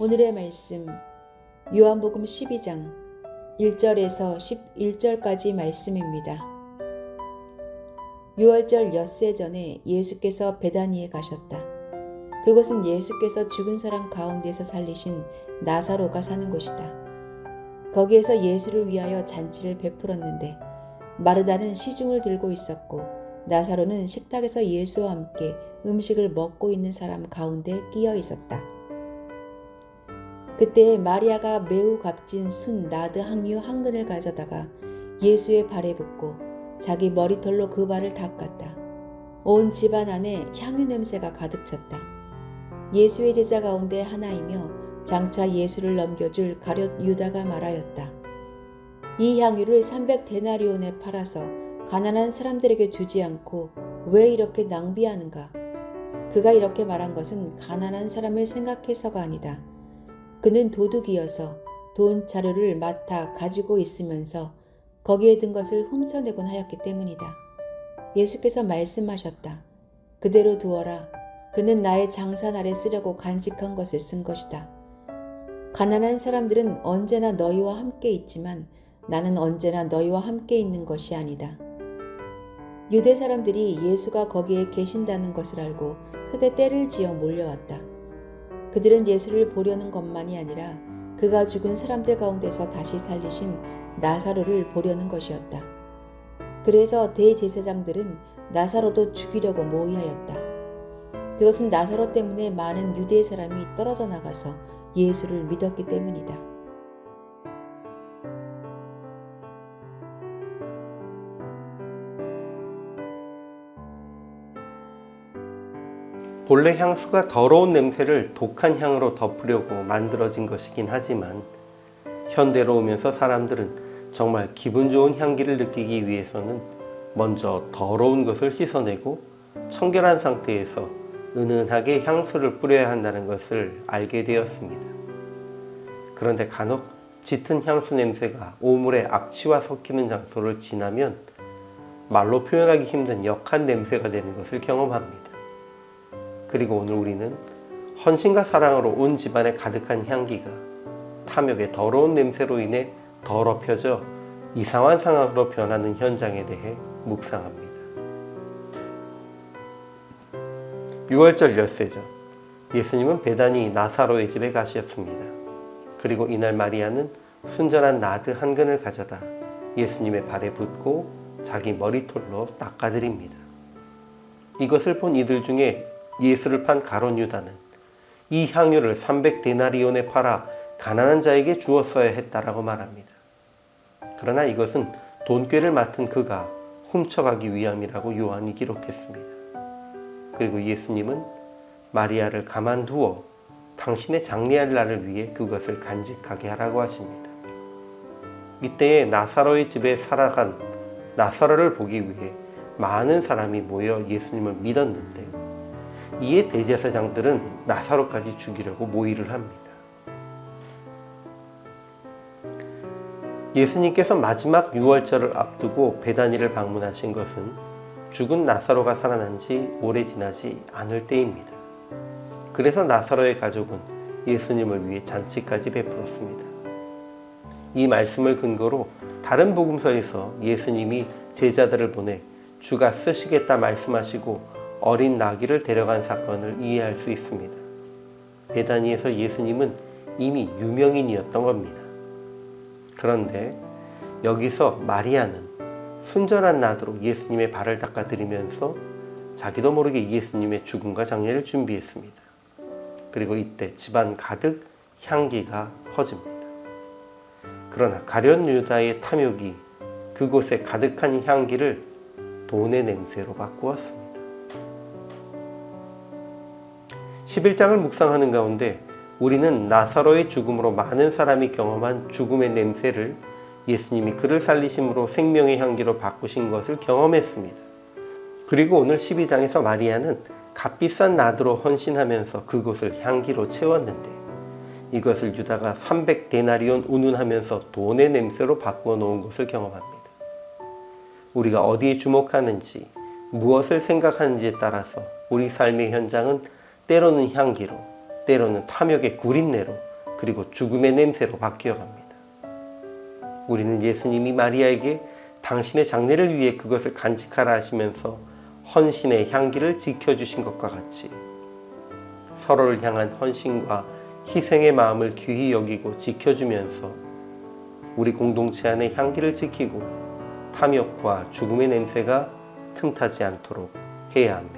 오늘의 말씀 요한복음 12장 1절에서 11절까지 말씀입니다. 6월절 엿새 전에 예수께서 베다니에 가셨다. 그곳은 예수께서 죽은 사람 가운데서 살리신 나사로가 사는 곳이다. 거기에서 예수를 위하여 잔치를 베풀었는데 마르다는 시중을 들고 있었고 나사로는 식탁에서 예수와 함께 음식을 먹고 있는 사람 가운데 끼어 있었다. 그때 마리아가 매우 값진 순 나드 항유 한 근을 가져다가 예수의 발에 붓고 자기 머리털로 그 발을 닦았다. 온 집안 안에 향유 냄새가 가득 찼다. 예수의 제자 가운데 하나이며 장차 예수를 넘겨줄 가룟 유다가 말하였다. 이 향유를 300데나리온에 팔아서 가난한 사람들에게 주지 않고 왜 이렇게 낭비하는가? 그가 이렇게 말한 것은 가난한 사람을 생각해서가 아니다. 그는 도둑이어서 돈 자료를 맡아 가지고 있으면서 거기에 든 것을 훔쳐내곤 하였기 때문이다. 예수께서 말씀하셨다. 그대로 두어라. 그는 나의 장사 날에 쓰려고 간직한 것을 쓴 것이다. 가난한 사람들은 언제나 너희와 함께 있지만 나는 언제나 너희와 함께 있는 것이 아니다. 유대 사람들이 예수가 거기에 계신다는 것을 알고 크게 때를 지어 몰려왔다. 그들은 예수를 보려는 것만이 아니라 그가 죽은 사람들 가운데서 다시 살리신 나사로를 보려는 것이었다. 그래서 대제사장들은 나사로도 죽이려고 모의하였다. 그것은 나사로 때문에 많은 유대 사람이 떨어져 나가서 예수를 믿었기 때문이다. 본래 향수가 더러운 냄새를 독한 향으로 덮으려고 만들어진 것이긴 하지만 현대로 오면서 사람들은 정말 기분 좋은 향기를 느끼기 위해서는 먼저 더러운 것을 씻어내고 청결한 상태에서 은은하게 향수를 뿌려야 한다는 것을 알게 되었습니다. 그런데 간혹 짙은 향수 냄새가 오물의 악취와 섞이는 장소를 지나면 말로 표현하기 힘든 역한 냄새가 되는 것을 경험합니다. 그리고 오늘 우리는 헌신과 사랑으로 온 집안에 가득한 향기가 탐욕의 더러운 냄새로 인해 더럽혀져 이상한 상황으로 변하는 현장에 대해 묵상합니다. 6월절 열세죠. 예수님은 베다니 나사로의 집에 가셨습니다. 그리고 이날 마리아는 순전한 나드 한 근을 가져다 예수님의 발에 붓고 자기 머리털로 닦아드립니다. 이것을 본 이들 중에 예수를 판 가론 유다는 이 향유를 300데나리온에 팔아 가난한 자에게 주었어야 했다라고 말합니다. 그러나 이것은 돈꾀를 맡은 그가 훔쳐가기 위함이라고 요한이 기록했습니다. 그리고 예수님은 마리아를 가만두어 당신의 장례할 날을 위해 그것을 간직하게 하라고 하십니다. 이때에 나사로의 집에 살아간 나사로를 보기 위해 많은 사람이 모여 예수님을 믿었는데 이에 대제사장들은 나사로까지 죽이려고 모의를 합니다. 예수님께서 마지막 유월절을 앞두고 베다니를 방문하신 것은 죽은 나사로가 살아난 지 오래 지나지 않을 때입니다. 그래서 나사로의 가족은 예수님을 위해 잔치까지 베풀었습니다. 이 말씀을 근거로 다른 복음서에서 예수님이 제자들을 보내 주가 쓰시겠다 말씀하시고 어린 나귀를 데려간 사건을 이해할 수 있습니다. 베다니에서 예수님은 이미 유명인이었던 겁니다. 그런데 여기서 마리아는 순전한 나드로 예수님의 발을 닦아드리면서 자기도 모르게 예수님의 죽음과 장례를 준비했습니다. 그리고 이때 집안 가득 향기가 퍼집니다. 그러나 가련 유다의 탐욕이 그곳에 가득한 향기를 돈의 냄새로 바꾸었습니다. 11장을 묵상하는 가운데 우리는 나사로의 죽음으로 많은 사람이 경험한 죽음의 냄새를 예수님이 그를 살리심으로 생명의 향기로 바꾸신 것을 경험했습니다. 그리고 오늘 12장에서 마리아는 값비싼 나드로 헌신하면서 그곳을 향기로 채웠는데 이것을 유다가 300데나리온 운운하면서 돈의 냄새로 바꾸어 놓은 것을 경험합니다. 우리가 어디에 주목하는지 무엇을 생각하는지에 따라서 우리 삶의 현장은 때로는 향기로 때로는 탐욕의 구린내로 그리고 죽음의 냄새로 바뀌어 갑니다. 우리는 예수님이 마리아에게 당신의 장례를 위해 그것을 간직하라 하시면서 헌신의 향기를 지켜주신 것과 같이 서로를 향한 헌신과 희생의 마음을 귀히 여기고 지켜주면서 우리 공동체 안의 향기를 지키고 탐욕과 죽음의 냄새가 틈타지 않도록 해야 합니다.